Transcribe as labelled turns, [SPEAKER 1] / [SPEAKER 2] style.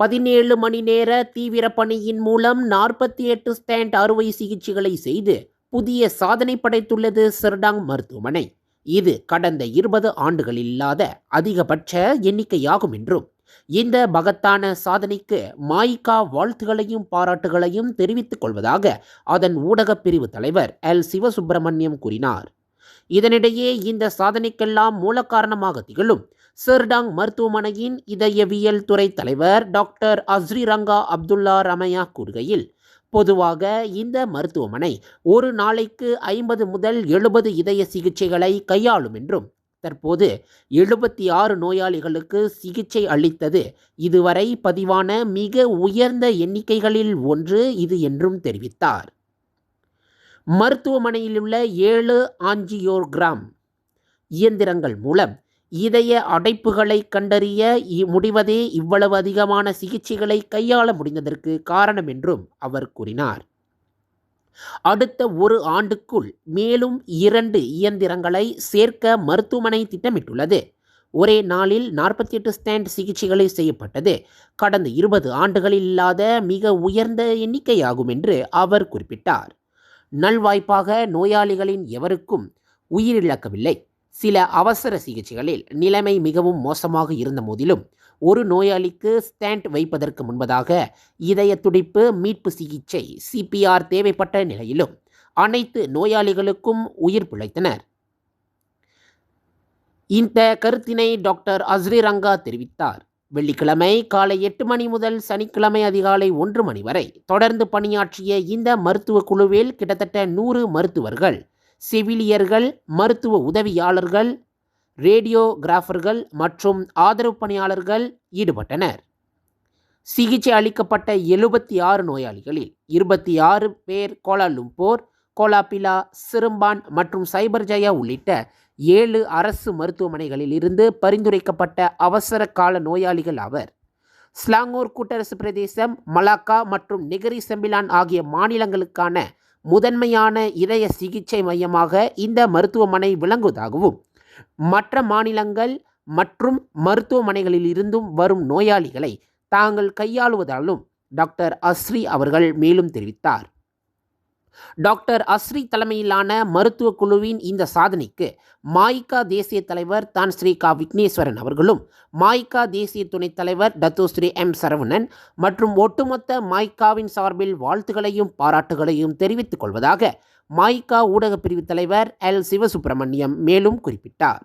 [SPEAKER 1] பதினேழு மணி நேர தீவிர பணியின் மூலம் நாற்பத்தி எட்டு ஸ்டாண்ட் அறுவை சிகிச்சைகளை செய்து புதிய சாதனை படைத்துள்ளது சிர்டாங் மருத்துவமனை. இது கடந்த இருபது ஆண்டுகள் இல்லாத அதிகபட்ச எண்ணிக்கையாகும் என்றும் இந்த மகத்தான சாதனைக்கு மாய்கா வாழ்த்துகளையும் பாராட்டுகளையும் தெரிவித்துக் கொள்வதாக அதன் ஊடகப் பிரிவு தலைவர் எல். சிவசுப்பிரமணியம் கூறினார். இதனிடையே இந்த சாதனைக்கெல்லாம் மூல காரணமாக திகழும் சர்டாங் மருத்துவமனையின் இதயவியல் துறை தலைவர் டாக்டர் அஸ்ரீரங்கா அப்துல்லா ரமையா கூறுகையில் பொதுவாக இந்த மருத்துவமனை ஒரு நாளைக்கு ஐம்பது முதல் எழுபது இதய சிகிச்சைகளை கையாளும் என்றும் தற்போது எழுபத்தி ஆறு நோயாளிகளுக்கு சிகிச்சை அளித்தது இதுவரை பதிவான மிக உயர்ந்த எண்ணிக்கைகளில் ஒன்று இது என்றும் தெரிவித்தார். மருத்துவமனையிலுள்ள ஏழு ஆஞ்சியோகிராம் இயந்திரங்கள் மூலம் இதய அடைப்புகளை கண்டறிய இ- முடிவதே இவ்வளவு அதிகமான சிகிச்சைகளை கையாள முடிந்ததற்கு காரணம் என்றும் அவர் கூறினார். அடுத்த ஒரு ஆண்டுக்குள் மேலும் இரண்டு இயந்திரங்களை சேர்க்க மருத்துவமனை திட்டமிட்டுள்ளது. ஒரே நாளில் நாற்பத்தி எட்டு ஸ்டாண்ட் சிகிச்சைகளை செய்யப்பட்டது. கடந்த இருபது ஆண்டுகளில் இல்லாத மிக உயர்ந்த எண்ணிக்கையாகும் என்று அவர் குறிப்பிட்டார். நல்வாய்ப்பாக நோயாளிகளின் எவருக்கும் உயிரிழக்கவில்லை. சில அவசர சிகிச்சைகளில் நிலைமை மிகவும் மோசமாக இருந்த போதிலும் ஒரு நோயாளிக்கு ஸ்டாண்ட் வைப்பதற்கு முன்பதாக இதய துடிப்பு மீட்பு சிகிச்சை சிபிஆர் தேவைப்பட்ட நிலையிலும் அனைத்து நோயாளிகளுக்கும் உயிர் பிழைத்தனர். இந்த கருத்தினை டாக்டர் அஸ்ரீரங்கா தெரிவித்தார். வெள்ளிக்கிழமை காலை எட்டு மணி முதல் சனிக்கிழமை அதிகாலை ஒன்று மணி வரை தொடர்ந்து பணியாற்றிய இந்த மருத்துவ குழுவில் கிட்டத்தட்ட நூறு மருத்துவர்கள் செவிலியர்கள் மருத்துவ உதவியாளர்கள் ரேடியோகிராஃபர்கள் மற்றும் ஆதரவு பணியாளர்கள் ஈடுபட்டனர். சிகிச்சை அளிக்கப்பட்ட எழுபத்தி ஆறு நோயாளிகளில் இருபத்தி ஆறு பேர் கோலாலும்பூர் கோலாபிலா சிறும்பான் மற்றும் சைபர் ஜயா உள்ளிட்ட ஏழு அரசு மருத்துவமனைகளில் இருந்து பரிந்துரைக்கப்பட்ட அவசர கால நோயாளிகள் அவர். ஸ்லாங்கூர் கூட்டரசு பிரதேசம் மலாக்கா மற்றும் நெகிரி செம்பிலான் ஆகிய மாநிலங்களுக்கான முதன்மையான இதய சிகிச்சை மையமாக இந்த மருத்துவமனை விளங்குவதாகவும் மற்ற மாநிலங்கள் மற்றும் மருத்துவமனைகளில் இருந்தும் வரும் நோயாளிகளை தாங்கள் கையாளுவதாலும் டாக்டர் அஸ்ரி அவர்கள் மேலும் தெரிவித்தார். டாக்டர் அஸ்ரி தலைமையிலான மருத்துவ குழுவின் இந்த சாதனைக்கு மாய்கா தேசிய தலைவர் தான் ஸ்ரீ கா விக்னேஸ்வரன் அவர்களும் மாய்கா தேசிய துணைத் தலைவர் டத்து ஸ்ரீ எம் சரவணன் மற்றும் ஒட்டுமொத்த மாய்காவின் சார்பில் வாழ்த்துகளையும் பாராட்டுகளையும் தெரிவித்துக் கொள்வதாக மாய்கா ஊடகப் பிரிவு தலைவர் எல். சிவசுப்பிரமணியம் மேலும் குறிப்பிட்டார்.